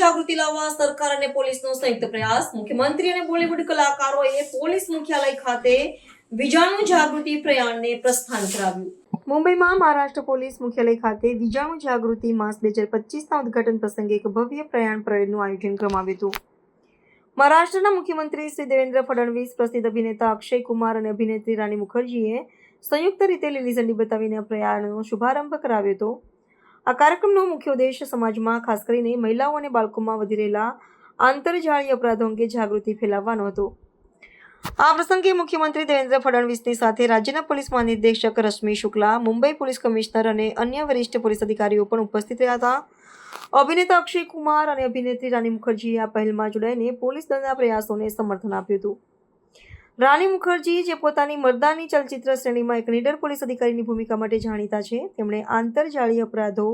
લાવવા સરકાર અને પોલીસનો સંયુક્ત પ્રયાસ. મુખ્યમંત્રી અને બોલિવૂડ કલાકારોએ પોલીસ મુખ્યાલય ખાતે વિજાણુ જાગૃતિ પ્રયાણને પ્રસ્થાન કરાવ્યું. મુંબઈમાં મહારાષ્ટ્ર પોલીસ મુખ્યાલય ખાતે વિજાણુ જાગૃતિ માસ બે હજાર પચીસના ઉદઘાટન પ્રસંગે એક ભવ્ય પ્રયાણ પરેડનું આયોજન કરવામાં આવ્યું મહારાષ્ટ્રના મુખ્યમંત્રી શ્રી દેવેન્દ્ર ફડણવીસ, પ્રસિદ્ધ અભિનેતા અક્ષય કુમાર અને અભિનેત્રી રાની મુખર્જીએ સંયુક્ત રીતે લીલી ઝંડી બતાવીને પ્રયાણનો શુભારંભ કરાવ્યો હતો. આ કાર્યક્રમનો મુખ્ય ઉદ્દેશ સમાજમાં ખાસ કરીને મહિલાઓ અને બાળકોમાં વધી રહેલા આંતરજાળીય અપરાધો અંગે જાગૃતિ ફેલાવવાનો હતો. આ પ્રસંગે મુખ્યમંત્રી દેવેન્દ્ર ફડણવીસની સાથે રાજ્યના પોલીસ મહાનિર્દેશક રશ્મિ શુક્લા, મુંબઈ પોલીસ કમિશનર અને અન્ય વરિષ્ઠ પોલીસ અધિકારીઓ પણ ઉપસ્થિત રહ્યા હતા. અભિનેતા અક્ષય કુમાર અને અભિનેત્રી રાની મુખર્જીએ આ પહેલમાં જોડાઈને પોલીસ દળના પ્રયાસોને સમર્થન આપ્યું હતું. રાની મુખર્જી જે પોતાની મર્દાની ચલચિત્ર શ્રેણીમાં એક નીડર પોલીસ અધિકારીની ભૂમિકા માટે જાણીતા છે. તેમણે આંતરજાળીય અપરાધો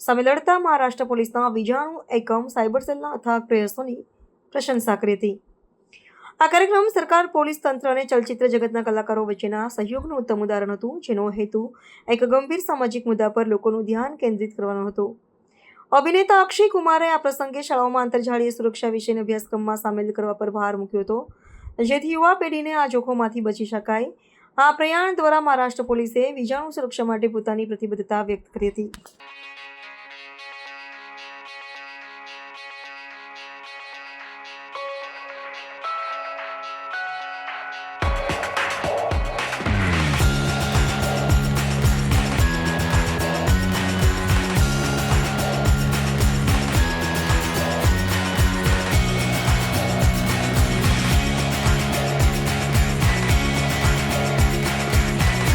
સામે લડતા મહારાષ્ટ્ર પોલીસના વિજાણુ એકમ સાયબર સેલના અથાગ પ્રયાસોની પ્રશંસા કરી હતી. આ કાર્યક્રમ સરકાર, પોલીસ તંત્ર અને ચલચિત્ર જગતના કલાકારો વચ્ચેના સહયોગનું ઉત્તમ ઉદાહરણ હતું, જેનો હેતુ એક ગંભીર સામાજિક મુદ્દા પર લોકોનું ધ્યાન કેન્દ્રિત કરવાનો હતો. અભિનેતા અક્ષય કુમારે આ પ્રસંગે શાળાઓમાં આંતરજાળીય સુરક્ષા વિશેના અભ્યાસક્રમમાં સામેલ કરવા પર ભાર મૂક્યો હતો. જેથી યુવા પેઢીને આ જોખમમાંથી બચી શકાય. આ પ્રયાણ દ્વારા મહારાષ્ટ્ર પોલીસે વીજાણુ સુરક્ષા માટે પોતાની પ્રતિબદ્ધતા વ્યક્ત કરી હતી.